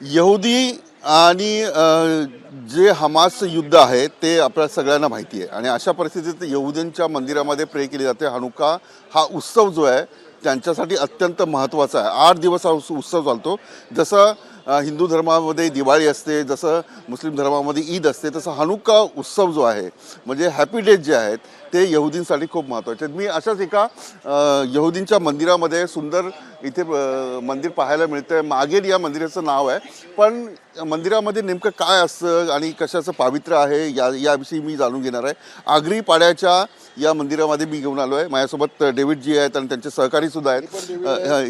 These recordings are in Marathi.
यहुदी आणि जे हमासचं युद्ध आहे ते आपल्या सगळ्यांना माहिती आहे. आणि अशा परिस्थितीत यहुदींच्या मंदिरामध्ये प्रे केली जाते. हनुका हा उत्सव जो आहे त्यांच्यासाठी अत्यंत महत्त्वाचा आहे. आठ दिवस हा उत्स- उत्सव चालतो. जसं हिंदू धर्मामध्ये दिवाळी असते जसं मुस्लिम धर्मामध्ये ईद असते तसं हनुका उत्सव जो आहे म्हणजे हॅपी डेज जे आहेत ते यहुदींसाठी खूप महत्त्वाचे आहेत. मी अशाच एका यहुदींच्या मंदिरामध्ये सुंदर इथे मंदिर पाहायला मिळतं आहे मागेल या मंदिराचं नाव आहे पण मंदिरामध्ये नेमकं काय असतं आणि कशाचं पावित्र्य आहे या याविषयी मी जाणून घेणार आहे. आगरी पाड्याच्या या मंदिरामध्ये मी घेऊन आलो आहे. माझ्यासोबत डेव्हिड जी आहेत आणि त्यांचे सहकारी सुद्धा आहेत.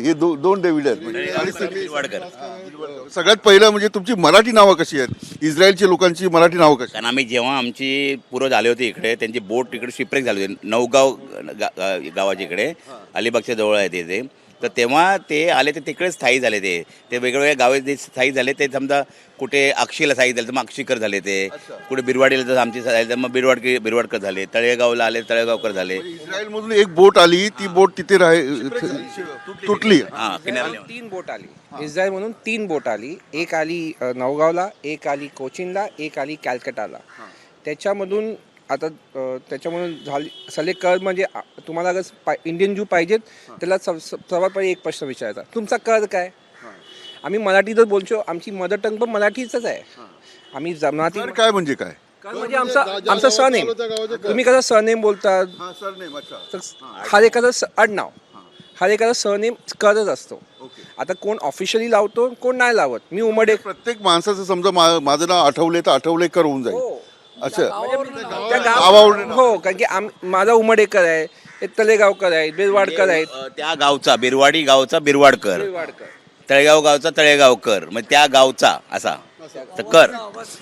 हे दो दोन डेव्हिड आहेत. आणि सगळ्यात पहिलं म्हणजे तुमची मराठी नावं कशी आहेत? इस्रायलची लोकांची मराठी नावं कशी कारण आम्ही जेव्हा आमची पूर्वज आले होते इकडे त्यांची बोट इकडे शिपरेक झाली होती. नवगाव गा- गा- गावाच्या इकडे. अलिबागच्या जवळ आहे ते ते. तर तेव्हा ते आले ते तिकडे स्थायी झाले ते. ते वेगवेगळ्या गावे जे स्थायी झाले ते समजा कुठे अक्षीला स्थायी झाले तर मग अक्षीकर झाले ते. कुठे बिरवाडीला जर आमची झाली तर मग बिरवाडकी बिरवाडकर झाले तळेगावला आले तळेगावकर झाले. इस्रायलमधून एक बोट आली ती बोट तिथे राह तुटली. हां किनाऱ्याला तीन बोट आली. इस्रायल म्हणून तीन बोट आली. एक आली अ, नवगावला एक आली कोचिनला एक आली कॅलकटाला. त्याच्यामधून आता त्याच्यामधून झाली सले कर म्हणजे तुम्हाला अगर पा- इंडियन ज्यू पाहिजेत त्याला सव- स- सर्वात पहिले एक प्रश्न विचारायचा. तुमचा कर काय? आम्ही मराठीतच बोलतो आमची मदर टंग पण मराठीच आहे. आम्ही जमाती तर काय म्हणजे काय? कर म्हणजे आमचा आमचा सरनेम तुम्ही कसं सरनेम बोलतात? तर हर एखादं स- आडनाव. हर एखादा सरनेम करत असतो. आता कोण ऑफिशियली लावतो कोण नाही लावत? मी उमडे प्रत्येक माणसाचं समजा माझं नाव आठवले तर आठवले कर होऊन जाईल. त्या गावावरून- गाव हो कारण की आम माझा उमडेकर आहे हे तलेगावकर आहेत बेलवाडकर आहेत. त्या गावचा बिरवाडी गावचा बिरवाडकर. बेलवाडकर तळेगाव गावचा तळेगावकर. मग त्या गावचा असा. तर कर.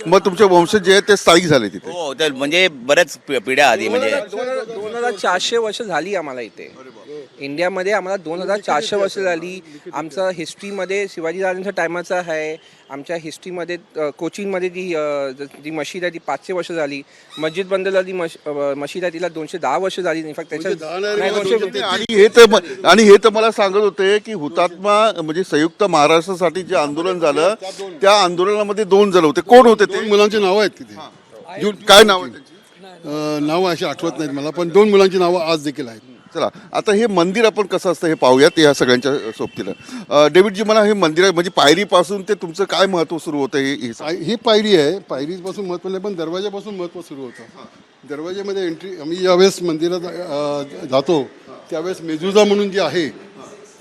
मग तुमचे वंशज जे आहेत ते स्थायिक झाले तिथे. हो तर म्हणजे बऱ्याच पिढ्या आधी म्हणजे दोन हजार चारशे वर्ष झाली आम्हाला इथे. इंडियामध्ये आम्हाला दोन हजार चारशे वर्ष झाली. आमचं हिस्ट्रीमध्ये शिवाजी राजांच्या टायमाचं आहे. आमच्या हिस्ट्रीमध्ये कोचीनमध्ये जी ज- जी मशीद आहे ती पाचशे वर्ष झाली. मस्जिद बंदरला जी मश मशीद आहे तिला दोनशे दहा वर्ष झाली. इनफॅक्ट त्याच्या दोनशे आणि हे तर आणि हे तर मला सांगत होते की हुतात्मा म्हणजे संयुक्त महाराष्ट्रासाठी जे आंदोलन झालं त्या आंदोलनामध्ये दोन जण होते. कोण होते ते? दोन मुलांची नावं आहेत तिथे. जु- काय नाव नावं अशी आठवत नाहीत मला पण दोन मुलांची नावं आज देखील आहेत. चला आता हे मंदिर आपण कसं असतं हे पाहूयात या सगळ्यांच्या सोबतीनं. अं, डेव्हिडजी मला हे मंदिर म्हणजे पायरीपासून ते तुमचं काय महत्त्व सुरू होतं हे हे ही पायरी आहे. पायरीपासून महत्त्व नाही पण दरवाजापासून महत्त्व सुरू होतं. दरवाजामध्ये एंट्री आम्ही ज्यावेळेस मंदिरात जातो त्यावेळेस मेजुजा म्हणून जे आहे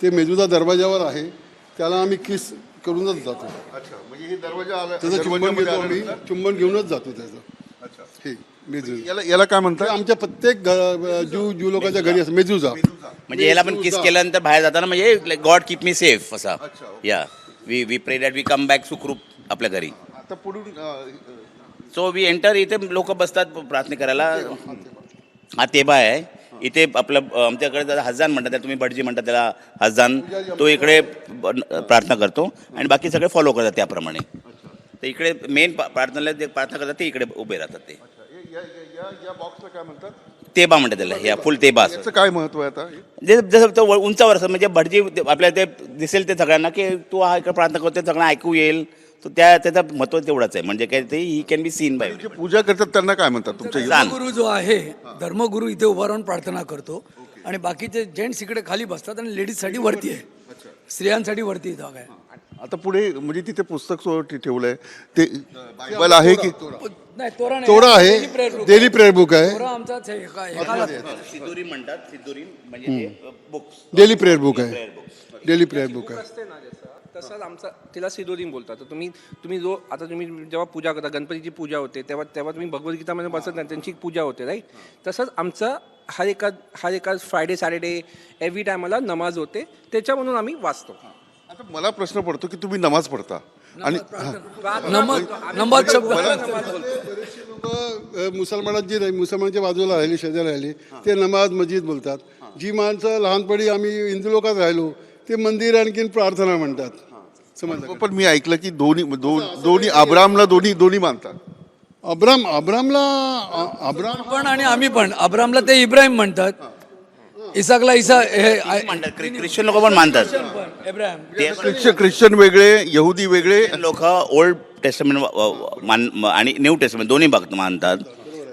ते मेजुजा दरवाजावर आहे. त्याला आम्ही किस करूनच जातो. अच्छा म्हणजे हे दरवाजा आला त्याचं चुंबन घेतो आम्ही. चुंबन घेऊनच जातो त्याचं. हे. मेजुजा. याला याला काय म्हणतात? आमच्या प्रत्येक घ- ज्यू ज्यू लोकांच्या घरी असं मेजुजा. म्हणजे याला पण किस केल्यानंतर बाहेर जाताना म्हणजे गॉड कीप मी सेफ असा. या we we pray that we come back सुखरूप आपल्या घरी. आता पुढून अं, सो वी एंटर इथे लोक बसतात प्रार्थना करायला. हा तेबा आहे. इथे आपलं अ, आमच्याकडे जरा हजान म्हणतात त्याला तुम्ही भटजी म्हणतात त्याला हजान. तो इकडे ब- प्रार्थना करतो. आणि बाकी सगळे फॉलो करतात त्याप्रमाणे. तर इकडे मेन प्रार्थनेला जे प्रार्थना करतात ते इकडे उभे राहतात ते. या- या- या- या बॉक्सला काय म्हणतात? तेबा म्हणतात त्याला या फुल तेबा असं. काय महत्त्व आहे आता? जे जसं तो व- उंचावर असं म्हणजे भटजी ते- आपल्याला ते दिसेल ते सगळ्यांना की तू हा इकडे प्रार्थना करतो सगळ्यांना ऐकू येईल. तो त्या त्याचं महत्त्व तेवढंच आहे. म्हणजे काय ते he can be seen by पूजा करतात त्यांना काय म्हणतात तुमच्या धर्मगुरू जो आहे धर्मगुरू इथे उभा राहून प्रार्थना करतो. आणि बाकीचे जेंट्स इकडे खाली बसतात आणि लेडीजसाठी वरती आहे. स्त्रियांसाठी वरती जागा आहे आता पुढे म्हणजे तिथे पुस्तक सो- ठे- ठेवलंय. ते बायबल आहे की नाही तोरा आहे. डेली प्रेयर बुक आहे. आहे. सिद्धुरी म्हणतात सिद्धुरी म्हणजे बुक्स डेली प्रेयर बुक आहे. डेली प्रेयर बुक आहे. असते ना जसं तसंच आमचा तिला सिदोरीम बोलतात. तर तुम्ही तुम्ही जो आता तुम्ही जेव्हा पूजा करता गणपतीची पूजा होते तेव्हा तेव्हा तुम्ही भगवद्गीतामध्ये बसत नाही त्यांची पूजा होते राईट तसंच आमचं हर एका हर एका फ्रायडे सॅटर्डे एव्हरी टायमाला नमाज होते त्याच्या म्हणून आम्ही वाचतो. आता मला प्रश्न पडतो की तुम्ही नमाज पडता आणि नमज नमज शब्द लोक मुसलमानात जी राहि- मुसलमानच्या बाजूला राहिली शेजारी राहिली ते नमाज मस्जिद बोलतात. जी माणसं लहानपणी आम्ही हिंदू लोकात राहिलो ते मंदिर आणखीन प्रार्थना म्हणतात. समजलं पण मी ऐकलं की दोन्ही दोन दोन्ही अब्रामला दोन्ही दोन्ही मानतात. अब्राम अब्रामला अब्राम पण आणि आम्ही पण. अब्रामला ते इब्राहिम म्हणतात. इसाकला इसा हे मानतात ख्रिश्चन लोक पण मानतात। एब्राहिम। ख्रिश्चन ख्रिश्चन वेगळे यहुदी वेगळे। लोक ओल्ड टेस्टमेंट मान म- आणि न्यू टेस्टमेंट दोन्ही भाग मानतात।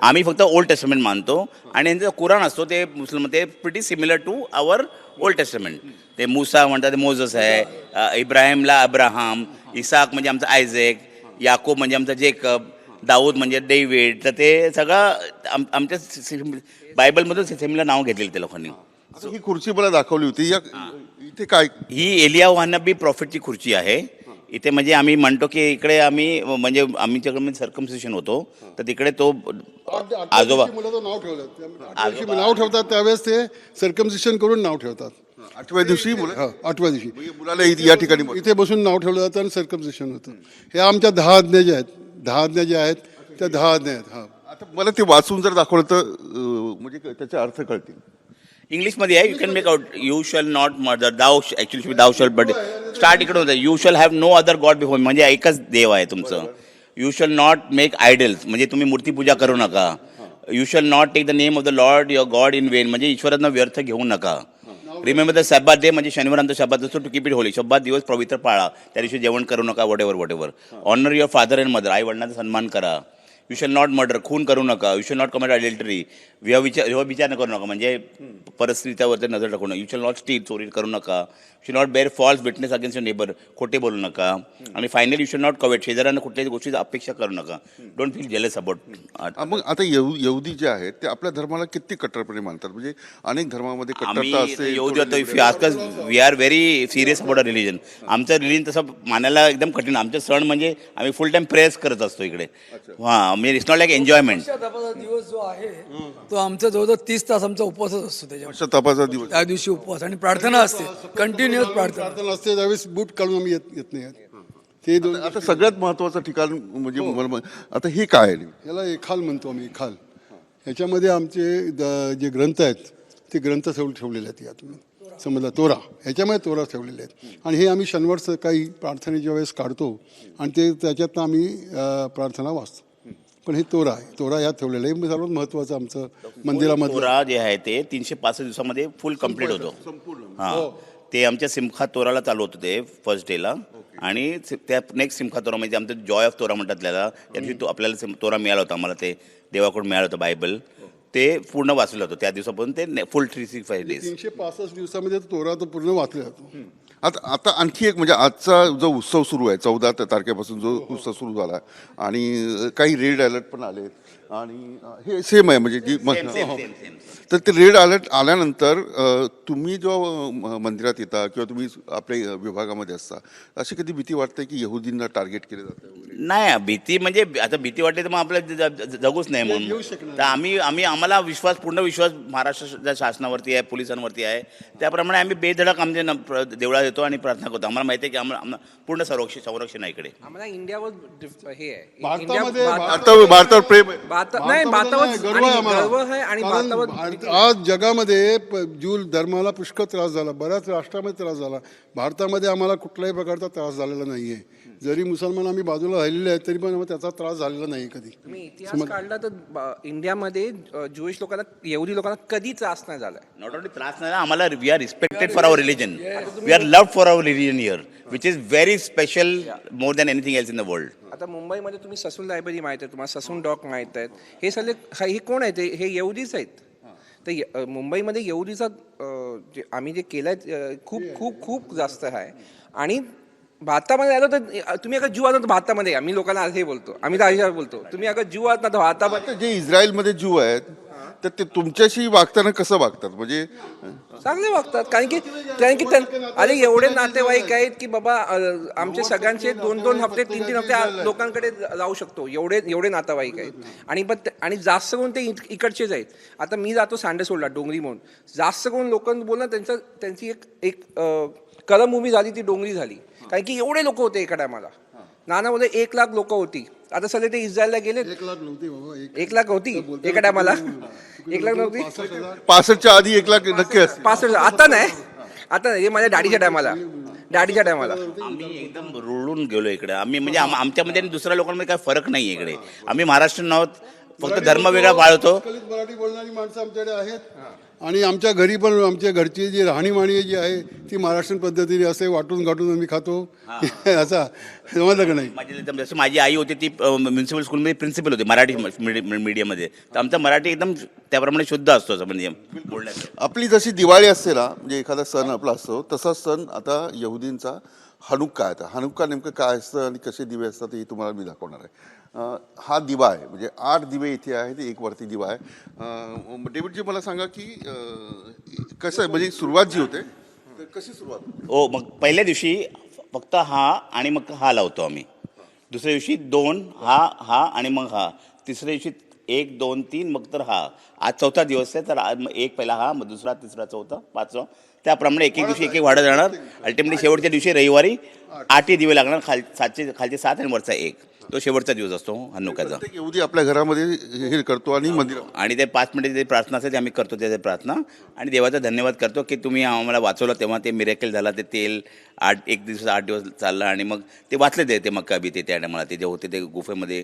आम्ही फक्त ओल्ड टेस्टमेंट मानतो आणि यांचं कुराण असतो ते मुस्लिम ते pretty similar to our old testament ते मुसा म्हणतात ते मोजस आहे अ, इब्राहिमला अब्राहम इसाक म्हणजे आमचा आयझेक याकोब म्हणजे आमचा जेकब दाऊद म्हणजे डेव्हिड तर ते सगळं आम आमच्या बायबलमधून सिमिलर नाव घेतलेलं ते लोकांनी. आता ही खुर्ची मला दाखवली होती. या इथे काय? ही एलिया वाहनबी प्रॉफिटची खुर्ची आहे. इथे म्हणजे आम्ही म्हणतो की इकडे आम्ही म्हणजे आमच्याकडे सर्कमसेशन होतो. तर तिकडे तो आजोबा मुलाचं नाव ठेवलं नाव ठेवतात त्यावेळेस ते सर्कमसिशन करून नाव ठेवतात. आठव्या दिवशी मुलं? हा, आठव्या दिवशी. म्हणजे मुलाला इ- या ठिकाणी इथे बसून नाव ठेवलं जातं आणि सर्कमसिशन होतं. हे आमच्या दहा आज्ञा ज्या आहेत. दहा आज्ञा ज्या आहेत त्या दहा आज्ञा आहेत हा. आता मला ते वाचून जर दाखवलं तर अं, म्हणजे त्याचे अर्थ कळतील. इंग्लिशमध्ये आहे you can make out you shall not murder thou actually thou shall but start इकडे होतं. You shall have no other god before म्हणजे एकच देव आहे तुमचं. You shall not make idols म्हणजे तुम्ही मूर्तीपूजा करू नका. You shall not take the name of the lord your god in vain म्हणजे ईश्वरांना व्यर्थ घेऊ नका. रिमेंबर द शब्बात डे म्हणजे शनिवारांचा शब्बात असतो टू कीप इट होली शब्बात दिवस पवित्र पाळा. त्या दिवशी जेवण करू नका what ever ever honour your father and mother आई वडिलांचा सन्मान करा. यू शॅल नॉट मर्डर खून करू नका. You shall not commit adultery विचार विचार करू नका. म्हणजे परिस्थितीवरती नजर टाकू नका. यू शॅल नॉट स्टील चोरी करू नका. You shall not bear false witness against your neighbour खोटे बोलू नका. आणि finally you shall not covet शेजाऱ्यांना कुठल्याही गोष्टीची अपेक्षा करू नका. डोंट फील जेलस अबाउट मग आता येहू यहुदी जे आहेत ते आपल्या धर्माला किती कट्टरपणे मानतात? म्हणजे अनेक धर्मामध्ये कट्टरता असते येऊ देतो if ask we are very serious about a religion आमचं रिलिजन तसं मानायला एकदम कठीण. आमचं सण म्हणजे आम्ही फुल टाइम प्रेयर्स करत असतो इकडे. हां म्हणजे इट्स नॉट लाईक एन्जॉयमेंट तपाचा दिवस जो आहे तो आमचा जवळजवळ तीस तास आमचा उपवासच असतो त्याच्यावर तपाचा दिवस. त्या दिवशी उपवास आणि प्रार्थना असते. कंटिन्युअस प्रार्थना. प्रार्थना असते त्यावेळेस बूट काढून आम्ही येत येत नाही. ते दोन आता सगळ्यात महत्वाचं ठिकाण म्हणजे मला मा- आता हे काय आहे? याला एखाल म्हणतो आम्ही एखाल. ह्याच्यामध्ये आमचे द- जे ग्रंथ आहेत ते ग्रंथ ठेव ठेवलेले आहेत यात समजला? तोरा. ह्याच्यामध्ये तोरा ठेवलेले आहेत. आणि हे आम्ही शनिवार सकाळी प्रार्थनेच्या वेळेस काढतो आणि ते त्याच्यातनं आम्ही अं, प्रार्थना वाचतो. पण हे तोरा आहे. तोरा यात ठेवलेलं आहे. हे सर्वात महत्त्वाचं आमचं मंदिरामधलं. तोरा जे आहे ते तीनशे पासष्ट दिवसामध्ये फुल कंप्लीट होतो. हां. ते आमच्या सिमखा तोराला चालू होतं ते फर्स्ट डेला आणि सि- त्या नेक्स्ट सिमखा तोरा म्हणजे आमचं जॉय ऑफ तोरा म्हणतात त्याला. त्या दिवशी तो आपल्याला सिम- तोरा मिळाला होता. आम्हाला ते देवाकडून मिळालं होतं बायबल ते पूर्ण वाचलं होतं. त्या दिवसापासून ते full three six five days तीनशे पासष्ट दिवसामध्ये तो तोरा तो पूर्ण वाचला जातो. आता आता आणखी एक म्हणजे आजचा जो उत्सव सुरू आहे चौदा तारखेपासून जो उत्सव सुरू झाला आणि काही रेड अलर्ट पण आले आणि हे सेम आहे म्हणजे जी म- तर ते रेड अलर्ट आल्यानंतर तुम्ही जो मंदिरात येता किंवा तुम्ही आपल्या विभागामध्ये असता अशी कधी भीती वाटते की यहुदींना टार्गेट केलं जातं नाही भीती म्हणजे आता भीती वाटली तर मग आपल्याला ज- जगूच नाही म्हणून. तर आम्ही आम्ही आम्हाला विश्वास पूर्ण विश्वास महाराष्ट्र शासनावरती आहे पोलिसांवरती आहे. त्याप्रमाणे आम्ही बेधडक प्र- देवळात येतो आणि प्रार्थना करतो. आम्हाला माहिती आहे की आम्हाला पूर्ण संरक्षण संरक्षण आहे इकडे. आम्हाला इंडियावर हे आहे. भारतावर प्रेम नाही भारतावर गर्व आहे आणि आम्हाला. गर्व आहे आणि कारण भारतावर भारत- आज जगामध्ये प- ज्यू धर्माला पुष्कळ त्रास झाला. बऱ्याच राष्ट्रामध्ये त्रास झाला. भारतामध्ये आम्हाला कुठल्याही प्रकारचा त्रास झालेला नाहीये. जरी मुसलमान आम्ही बाजूला राहिलेले आहेत तरी पण त्याचा त्रास झालेला नाही कधी. इतिहास काढला तर इंडियामध्ये ज्युइश लोकांना येहुदी लोकांना कधी त्रास नाही झालाय? नॉट ओनली त्रास नाही आम्हाला we are respected for our religion we are love for our religion year which is very special more than anything else in the world आता मुंबईमध्ये तुम्ही ससून लायब्ररी माहीत आहे तुम्हाला ससून डॉक माहीत आहेत. हे सगळे हा- हे कोण आहेत? हे- हे येहुदीच आहेत. तर मुंबईमध्ये अ, जे आम्ही जे केलं आहे खूप खूप खूप जास्त आहे आणि भारतामध्ये आलो तर तुम्ही अगर जीव आलो तर भारतामध्ये. मी लोकांना आज हे बोलतो आम्ही तर आयुष्यात बोलतो तुम्ही अगर जीव आहात ना तर भारतामध्ये जे इस्रायलमध्ये ज्यू आहेत तर ते तुमच्याशी वागताना कसं वागतात? म्हणजे चांगले वागतात. कारण की कारण की त्यां- अरे एवढे नातेवाईक आहेत की बाबा अ, आमचे सगळ्यांचे दोन दोन हफ्ते तीन तीन हफ्ते आ- लोकांकडे जाऊ शकतो. एवढे एवढे नातेवाईक आहेत. आणि पण ते- आणि जास्त करून ते इक- इकडचेच आहेत. आता मी जातो सांडेसोडला डोंगरी म्हणून. जास्त करून लोकांना बोलणं त्यांचं त्यांची एक एक अ, करमभूमी झाली ती डोंगरी झाली. कारण की एवढे लोक होते एका टायमाला नानामध्ये एक लाख लोक होती. आता सगळे ते इस्रायलला गेले एक लाख नव्हती बाबा एक एक लाख होती एका टायमाला एक लाख नव्हती? पासष्टच्या आधी एक लाख नक्की असते पासष्ट आता नाही. आता नाही. हे माझ्या डॅडीच्या टायमाला डॅडीच्या टायमाला आम्ही एकदम रुळून गेलो इकडे. आम्ही म्हणजे आम- आमच्यामध्ये आणि दुसऱ्या लोकांमध्ये काय फरक नाही इकडे. आम्ही महाराष्ट्रीयन आहोत. फक्त धर्म वेगळा पाळतो. मराठी बोलणारी माणसं आमच्याकडे आहेत. आणि आमच्या घरी पण आमच्या घरची जी राहणीमाणी जी आहे ती महाराष्ट्रीयन पद्धतीने असे वाटून गाठून आम्ही खातो. असा समजलं का नाही? माझी जसं माझी आई होती ती म्युन्सिपल स्कूलमध्ये प्रिन्सिपल होती मराठी मीडियममध्ये तर आमचा मराठी एकदम त्याप्रमाणे शुद्ध असतो असं म्हणजे बोलण्यात आपली जशी दिवाळी असते ना म्हणजे एखादा सण आपला असतो तसाच सण आता यहुदींचा हनुक्का येतं आता. हनुक्का नेमकं काय असतं आणि कसे दिवे असतात हे तुम्हाला मी दाखवणार आहे. हा दिवा आहे. म्हणजे आठ दिवे इथे आहेत एक वरती दिवा आहे. डेव्हिडजी मला सांगा की कसं आहे? म्हणजे सुरुवात जी होते तर कशी सुरुवात हो मग पहिल्या दिवशी फक्त हा आणि मग हा लावतो आम्ही. दुसऱ्या दिवशी दोन हा हा आणि मग हा. तिसऱ्या दिवशी एक दोन तीन मग तर हा. आज चौथा दिवस आहे तर आज मग एक पहिला हा मग दुसरा तिसरा चौथा पाचवा. त्याप्रमाणे एक एक दिवशी एक एक वाढत जाणार. अल्टिमेटली शेवटच्या दिवशी रविवारी आठही दिवे लागणार खाल सातशे खालचे सात आणि वरचा एक. तो शेवटचा दिवस असतो हनुकाचा. यहुदी आपल्या घरामध्ये हे करतो आणि मंदिरात आणि ते पाच मिनिटे जे प्रार्थना असते ते आम्ही करतो त्याचे प्रार्थना. आणि देवाचा धन्यवाद करतो की तुम्ही आम्हाला वाचवलं तेव्हा ते मिरेकल झाला ते तेल आठ एक दिवस आठ दिवस चाललं आणि मग ते वाचले ते ते मक्का बी ते त्या टायमाला ते जे होते ते गुफेमध्ये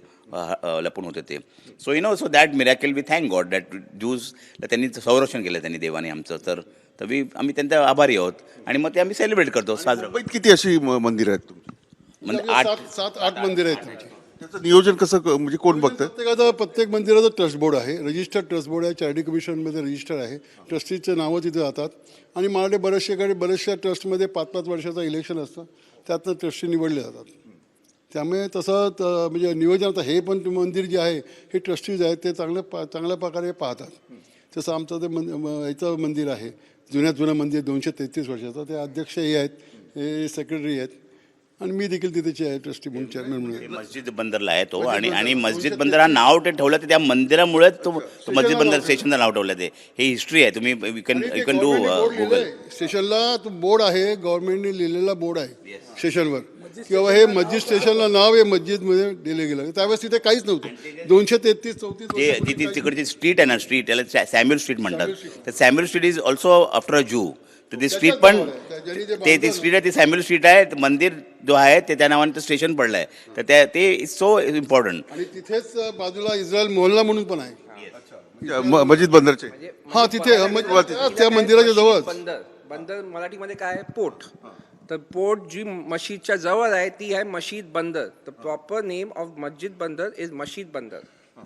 लपून होते ते. So you know so that miracle we thank God that Jews त्यांनी संरक्षण केलं त्यांनी देवाने आमचं. तर तर वी आम्ही त्यांचा आभारी आहोत. आणि मग ते आम्ही सेलिब्रेट करतो साजरं. मुंबईत किती अशी म- मंदिरं आहेत तुमची? म्हणजे आठ सात सात आठ मंदिरं आहेत तुमची त्याचं नियोजन कसं क- म्हणजे कोण बघतं? प्रत्येकाचं प्रत्येक मंदिराचं ट्रस्ट बोर्ड आहे रजिस्टर्ड ट्रस्ट बोर्ड आहे चॅरिटी कमिशनमध्ये रजिस्टर आहे. ट्रस्टीचे नावं तिथे जातात. आणि मराठी बरेचशेकडे बऱ्याचशा ट्रस्टमध्ये पाच पाच वर्षाचं इलेक्शन असतं. त्यातनं ट्रस्टी निवडले जातात. त्यामुळे तसं त- म्हणजे नियोजन आता हे पण मंदिर जे आहे हे ट्रस्टीज आहेत ते चांगल्या पा चांगल्या प्रकारे पाहतात. तसं आमचं ते मन म- याचं मंदिर आहे. जुन्यात जुनं मंदिर दोनशे तेहतीस वर्षाचं ते अध्यक्ष हे आहेत हे सेक्रेटरी आहेत. आणि मी देखील तिथेचे आहे ट्रस्टी म्हणून चेअरमॅन म्हणून मस्जिद बंदरला आहे तो आणि आणि मस्जिद बंदर हा नाव ते ठेवलं ते त्या मंदिरामुळेच तो तो मस्जिद बंदर स्टेशनचं नाव ठेवलं ते. हे हिस्ट्री आहे. तुम्ही you can you can do Google स्टेशनला तो बोर्ड आहे गव्हर्नमेंटने लिहिलेला बोर्ड आहे स्टेशनवर किंवा हे मस्जिद स्टेशनला नाव आहे मस्जिदमध्ये दिले गेलं. त्यावेळेस तिथे काहीच नव्हतं. दोनशे तेहतीस चौतीस जे ती ती तिकडची स्ट्रीट आहे ना स्ट्रीट त्याला सॅ- सॅम्युअल स्ट्रीट म्हणतात. तर Samuel street is also after a Jew तर ती स्ट्रीट पण ते ती स्ट्रीट आहे ती सॅम्युअल स्ट्रीट आहे. ते मंदिर जो आहे ते त्या नावाने स्टेशन पडलं आहे तर त्या ते इज सो इम्पॉर्टंट आणि तिथेच बाजूला इस्रायल मोहल्ला म्हणून पण आहे. म- मस्जिद बंदरचे. हा तिथे त्या- त्या मंदिराच्या जवळ बंदर बंदर मराठीमध्ये काय आहे? पोट. तर पोट जी मशीदच्या जवळ आहे ती आहे मशीद बंदर. द प्रॉपर नेम ऑफ मस्जिद बंदर इज मशीद बंदर.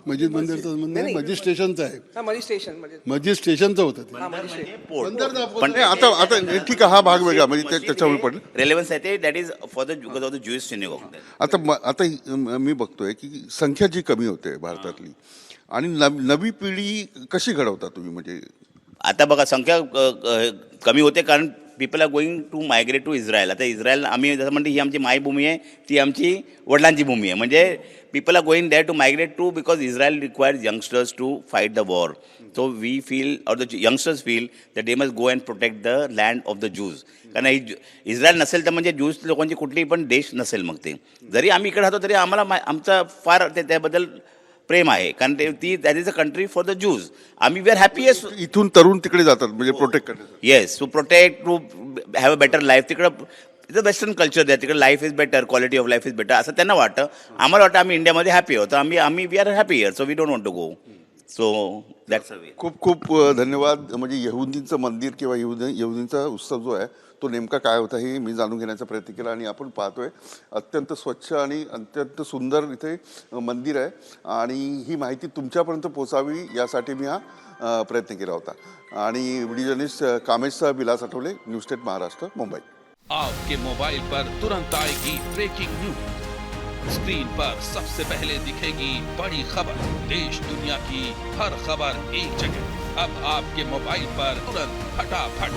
मस्जिद बंदरचं म्हणणं आहे, मस्जिद स्टेशनचं आहे. हा मजी स्टेशन म्हणजे मस्जिद स्टेशनचं होतं ते. हा स्टेशन. पण नाही आता आता ठीक आहे हा भाग वेगळा म्हणजे ते- त्याच्यावर पडलं. रेलेव्हन्स आहे ते that is for the because of the Jewish synagogue आता म- आता म- मी बघतोय की संख्या जी कमी होते भारतातली आणि नव- नवी पिढी कशी घडवता तुम्ही? म्हणजे आता बघा संख्या अ, अ, कमी होते कारण people are going to migrate to Israel आता इस्रायल आम्ही जसं म्हणतो ही आमची मायभूमी आहे ती आमची वडिलांची भूमी आहे. म्हणजे people are going there to migrate to because Israel requires youngsters to fight the war so we feel or the youngsters feel the day must go and protect the land of the Jews कारण ही इस्रायल नसेल तर म्हणजे ज्यूज लोकांची कुठलीही पण देश नसेल मग ते. जरी आम्ही इकडे राहतो तरी आम्हाला मा- आमचा फार ते त्याबद्दल प्रेम आहे. कारण ते ती that is a country for the Jews आम्ही वी आर हॅपीएस्ट इथून तरुण तिकडे जातात म्हणजे प्रोटेक्ट करण्यासाठी. Yes to protect to have a better life तिकडं इथं वेस्टर्न कल्चर द्या तिकडे life is better quality of life is better असं त्यांना वाटतं. आम्हाला वाटतं आम्ही इंडियामध्ये हॅपी आहोत. आम्ही आम्ही we are happy here so we don't want to go so that's a way खूप खूप अ, धन्यवाद. म्हणजे यहुदींचं मंदिर किंवा यहुदी यहुदींचा उत्सव जो आहे तो नेमका काय होता हे मी जाणून घेण्याचा प्रयत्न केला आणि आपण पाहतोय अत्यंत स्वच्छ आणि अत्यंत सुंदर इथे मंदिर आहे. आणि ही माहिती तुमच्यापर्यंत पोचावी यासाठी मी हा प्रयत्न केला होता. आणि video journalist Kamesh Vilas Athawale news state Maharashtra Mumbai. आपके मोबाइल पर तुरंत आएगी ब्रेकिंग न्यूज स्क्रीन पर सबसे पहले दिखेगी बड़ी खबर. देश दुनिया की हर खबर एक जगह. अब आपके मोबाइल पर तुरंत फटाफट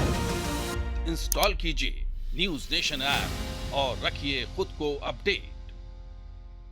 इंस्टॉल कीजिए न्यूज नेशन ऐप और रखिए खुद को अपडेट